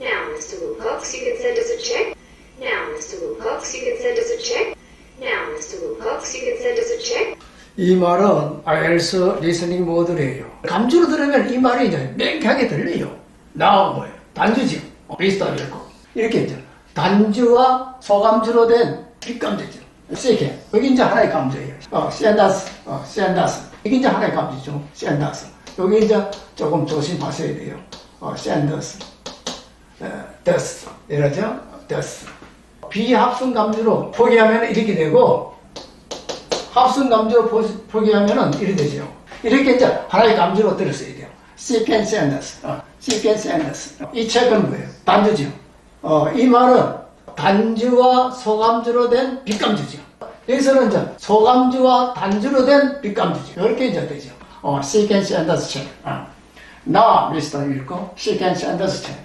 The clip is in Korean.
Now, Mr. Wilcox, you can send us a check. Now, Mr. Wilcox, you can send us a check. Now, Mr. Wilcox, you can send us a check. 이 말은 IELTS 리스닝 모드래요. 감주로 들으면 이 말이 이제 맹하게 들려요. 나온 거예요. 단주지. 비슷하게 고 이렇게 이제 단주와 소감주로 된 뒷감주죠. 세게. 여기 이제 하나의 감주예요. 어, 시안다스, 어, 시안다스. 이게 이제 하나의 감주죠. 시안다스. 여기 이제 조금 조심하셔야 돼요. 어, 시안다 스. 어, 더스. 이러죠? 더스. 비합성 감주로 포기하면 이렇게 되고, 합성 감주로 포- 포기하면은 이렇게 되죠. 이렇게 이제 하나의 감주로 들었어야 돼요. 시펜 샌더스, 어, 시펜 샌더스. 이 책은 뭐예요? 단주죠. 어, 이 말은 단주와 소감주로 된 빗감주죠. 여기서는 이제 소감주와 단주로 된 빗감주죠. 이렇게 이제 되죠. 어, 시펜 샌더스 책. 어. 나 미스터 읽고 시펜 샌더스 책.